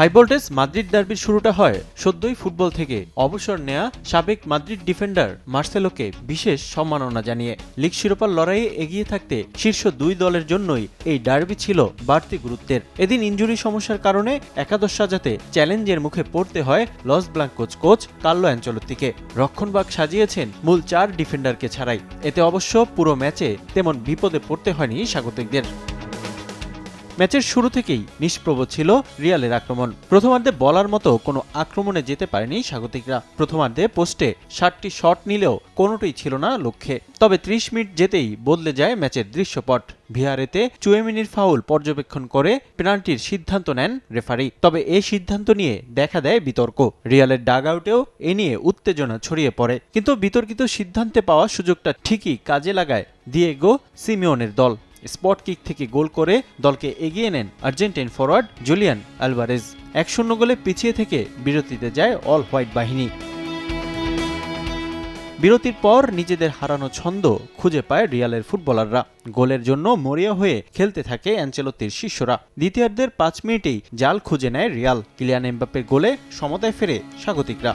High voltage Madrid ডার্বির শুরুটা হয় সদ্যই football থেকে। অবসর নেয়া সাবেক মাদ্রিদ ডিফেন্ডার মার্সেলোকে বিশেষ সম্মাননা জানিয়ে লিগ শিরোপার লড়াইয়ে এগিয়ে থাকতে শীর্ষ দুই দলের জন্যই এই ডার্বি ছিল বাড়তি গুরুত্বের। এদিন ইঞ্জুরি সমস্যার কারণে একাদশ সাজাতে চ্যালেঞ্জের মুখে পড়তে হয় Los Blancos coach coach Carlo অ্যাঞ্চলত্তিকে রক্ষণবাগ সাজিয়েছেন মূল চার ডিফেন্ডারকে ছাড়াই। এতে অবশ্য পুরো ম্যাচে তেমন বিপদে পড়তে হয়নি স্বাগতিকদের। ম্যাচের শুরু থেকেই নিষ্প্রভ ছিল রিয়ালের আক্রমণ। প্রথমার্ধে বলার মতো কোনো আক্রমণে যেতে পারেনি স্বাগতিকরা। প্রথমার্ধে পোস্টে ষাটটি শট নিলেও কোনোটাই ছিল না লক্ষ্যে। তবে ত্রিশ মিনিট যেতেই বদলে যায় ম্যাচের দৃশ্যপট। ভিআরেতে চুয়েমিনির ফাউল পর্যবেক্ষণ করে পেনাল্টির সিদ্ধান্ত নেন রেফারি। তবে এই সিদ্ধান্ত নিয়ে দেখা দেয় বিতর্ক। রিয়ালের ডাগ আউটেও এ নিয়ে উত্তেজনা ছড়িয়ে পড়ে। কিন্তু বিতর্কিত সিদ্ধান্তে পাওয়া সুযোগটা ঠিকই কাজে লাগায় দিয়েগো সিমিওনের দল। স্পট কিক থেকে গোল করে দলকে এগিয়ে নেন আর্জেন্টাইন ফরওয়ার্ড জুলিয়ান আলভারেজ। এক শূন্য গোলে পিছিয়ে থেকে বিরতিতে যায় অল হোয়াইট বাহিনী। বিরতির পর নিজেদের হারানো ছন্দ খুঁজে পায় রিয়ালের ফুটবলাররা। গোলের জন্য মরিয়া হয়ে খেলতে থাকে অ্যাঞ্চেলত্তির শিষ্যরা। দ্বিতীয়ার্ধের পাঁচ মিনিটেই জাল খুঁজে নেয় রিয়াল। কিলিয়ান এমবাপ্পের গোলে সমতায় ফেরে স্বাগতিকরা।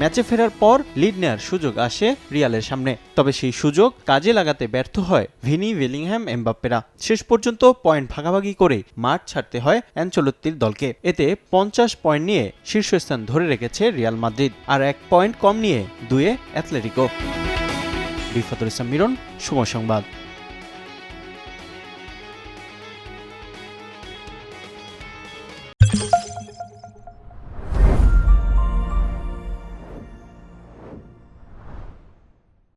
ম্যাচে ফেরার পর লিড নেয়ার সুযোগ আসে রিয়ালের সামনে। তবে সেই সুযোগ কাজে লাগাতে ব্যর্থ হয় ভিনি ওয়েলিংহ্যাম এমবাপ্পেরা। শেষ পর্যন্ত পয়েন্ট ভাগাভাগি করে মাঠ ছাড়তে হয় অ্যাঞ্চলত্তির দলকে। এতে পঞ্চাশ পয়েন্ট নিয়ে শীর্ষস্থান ধরে রেখেছে রিয়াল মাদ্রিদ আর এক পয়েন্ট কম নিয়ে দুয়ে অ্যাথলেটিকো। রিফাতুল ইসলাম মিরন, সময় সংবাদ।